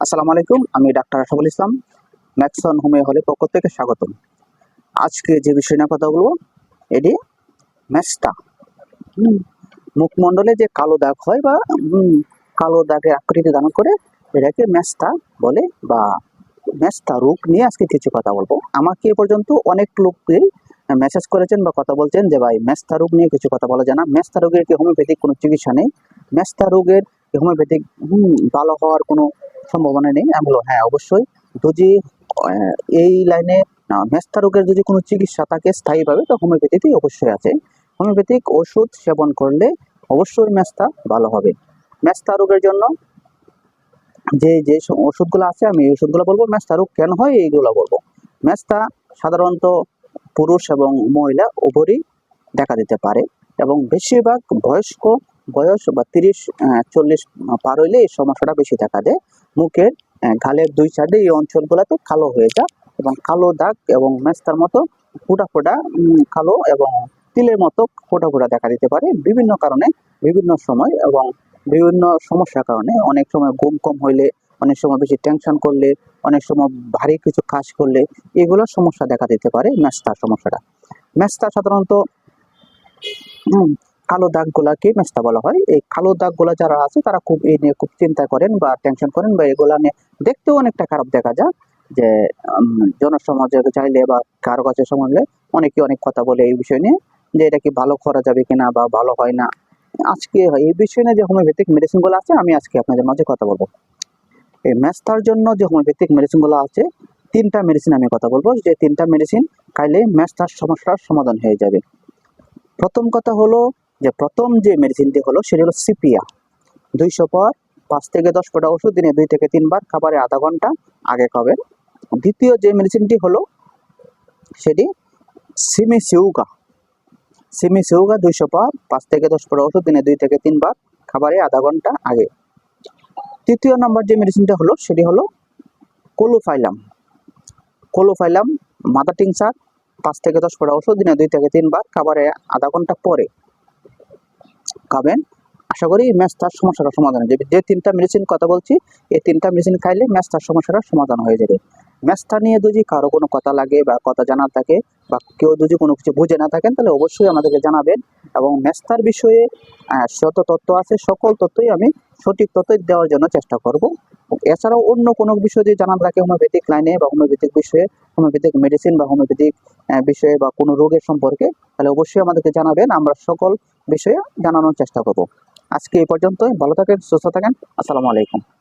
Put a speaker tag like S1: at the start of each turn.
S1: আসসালামু আলাইকুম আমি doctor Ashaful Islam Maxon homeo হলের পক্ষ থেকে স্বাগতম। আজকে যে বিষয় নিয়ে কথা বলব এটি ম্যাস্টা হুম, মুখমণ্ডলে যে কালো দাগ হয় বা কালো দাগের আকৃতি দান করে এটাকে ম্যাস্টা বলে বা ম্যাস্টা রোগ নিয়ে আজকে কিছু কথা বলব। আমাকে এ পর্যন্ত অনেক লোকই মেসেজ করেছেন বা কথা বলছেন যে ভাই ম্যাস্তা রোগ নিয়ে কিছু কথা বলা যায় না। ম্যাস্তা রোগের কি হোমিওপ্যাথিক কোনো চিকিৎসা নেই? ম্যাস্তা রোগের হোমিওপ্যাথিক হুম, ভালো হওয়ার কোনো সম্ভাবনা নেই। আমি বলব হ্যাঁ অবশ্যই। যদি এই লাইনে মেস্তা রোগের যদি কোনো চিকিৎসা থাকে স্থায়ীভাবে, তো হোমিওপ্যাথিতে অবশ্যই আছে। হোমিওপ্যাথিক ওষুধ সেবন করলে অবশ্যই মেস্তা ভালো হবে। মেস্তা রোগের জন্য যে যে ওষুধগুলো আছে, আমি এই ওষুধগুলো বলব, মেস্তা রোগ কেন হয়, এইগুলো বলব। মেস্তা সাধারণত পুরুষ এবং মহিলা উভরই দেখা দিতে পারে এবং বেশিরভাগ বয়স্ক, বয়স বা তিরিশ চল্লিশ পার হইলে এই সমস্যাটা বেশি দেখা দেয়। মুখের গালের দুই সাইডে এই অঞ্চলগুলোতে কালো হয়ে যায় এবং কালো দাগ এবং মেস্তার মতো ফোটা ফোটা কালো এবং তিলের মতো ফোটা ফোটা দেখা দিতে পারে। বিভিন্ন কারণে, বিভিন্ন সময় এবং বিভিন্ন সমস্যার কারণে অনেক সময় ঘুম কম হইলে, অনেক সময় বেশি টেনশন করলে, অনেক সময় ভারী কিছু কাজ করলে এগুলোর সমস্যা দেখা দিতে পারে, মেস্তার সমস্যাটা। মেস্তা সাধারণত কালো দাগগুলাকে মেস্তা বলা হয়। এই কালো দাগগুলা যারা আছে, তারা খুব এই নিয়ে খুব চিন্তা করেন বা টেনশন করেন বা এগুলা নিয়ে দেখতেও অনেকটা খারাপ দেখা যায় যে জনসমাজে চাইলে বা কারও কাছে সমাজে অনেকে অনেক কথা বলে এই বিষয় নিয়ে যে, এটা কি ভালো করা যাবে কিনা বা ভালো হয় না। আজকে এই বিষয় নিয়ে যে হোমিওপ্যাথিক মেডিসিনগুলো আছে, আমি আজকে আপনাদের মাঝে কথা বলব। এই ম্যাস্তার জন্য যে হোমিওপ্যাথিক মেডিসিনগুলো আছে, তিনটা মেডিসিন আমি কথা বলব। যে তিনটা মেডিসিন খাইলে ম্যাস্তার সমস্যার সমাধান হয়ে যাবে। প্রথম কথা হলো যে প্রথম যে মেডিসিনটি হলো সেটি হলো সিপিয়া। দুইশো পর পাঁচ থেকে দশ ফোঁটা ওষুধ, দিনে দুই থেকে তিনবার, খাবারে আধা ঘণ্টা আগে খাবেন। দ্বিতীয় যে মেডিসিনটি হলো সেটি সিমিসিউগা। সিমিসিউগা দুইশো পর পাঁচ থেকে দশ ফোঁটা ওষুধ, দিনে দুই থেকে তিনবার, খাবারে আধা ঘণ্টা আগে। তৃতীয় নম্বর যে মেডিসিনটা হলো সেটি হলো কোলোফাইলাম। কোলোফাইলাম, মাদার টিংসার পাঁচ থেকে দশ ফোঁটা ওষুধ, দিনে দুই থেকে তিনবার, খাবারে আধা ঘণ্টা পরে। খাবেন। আশা করি ম্যাথ তার সমস্যাটা সমাধান হয়ে যাবে। যে তিনটা মেডিসিন কথা বলছি, এই তিনটা মেডিসিন খাইলে ম্যাচ তার সমস্যাটার সমাধান হয়ে যাবে। ম্যাস্তা নিয়ে যদি কারও কোনো কথা লাগে বা কথা জানার থাকে বা কেউ যদি কোনো কিছু বুঝে না থাকেন, তাহলে অবশ্যই আমাদেরকে জানাবেন এবং ম্যাস্তার বিষয়ে যত তথ্য আছে, সকল তথ্যই আমি সঠিক তথ্য দেওয়ার জন্য চেষ্টা করব। এছাড়াও অন্য কোনো বিষয় যদি জানার থাকে, হোমিওপ্যাথিক লাইনে বা হোমিওপ্যাথিক বিষয়ে, হোমিওপ্যাথিক মেডিসিন বা হোমিওপ্যাথিক বিষয়ে বা কোনো রোগের সম্পর্কে, তাহলে অবশ্যই আমাদেরকে জানাবেন। আমরা সকল বিষয়ে জানানোর চেষ্টা করব। আজকে এই পর্যন্ত ভালো থাকেন, সুস্থ থাকেন। আসসালামু আলাইকুম।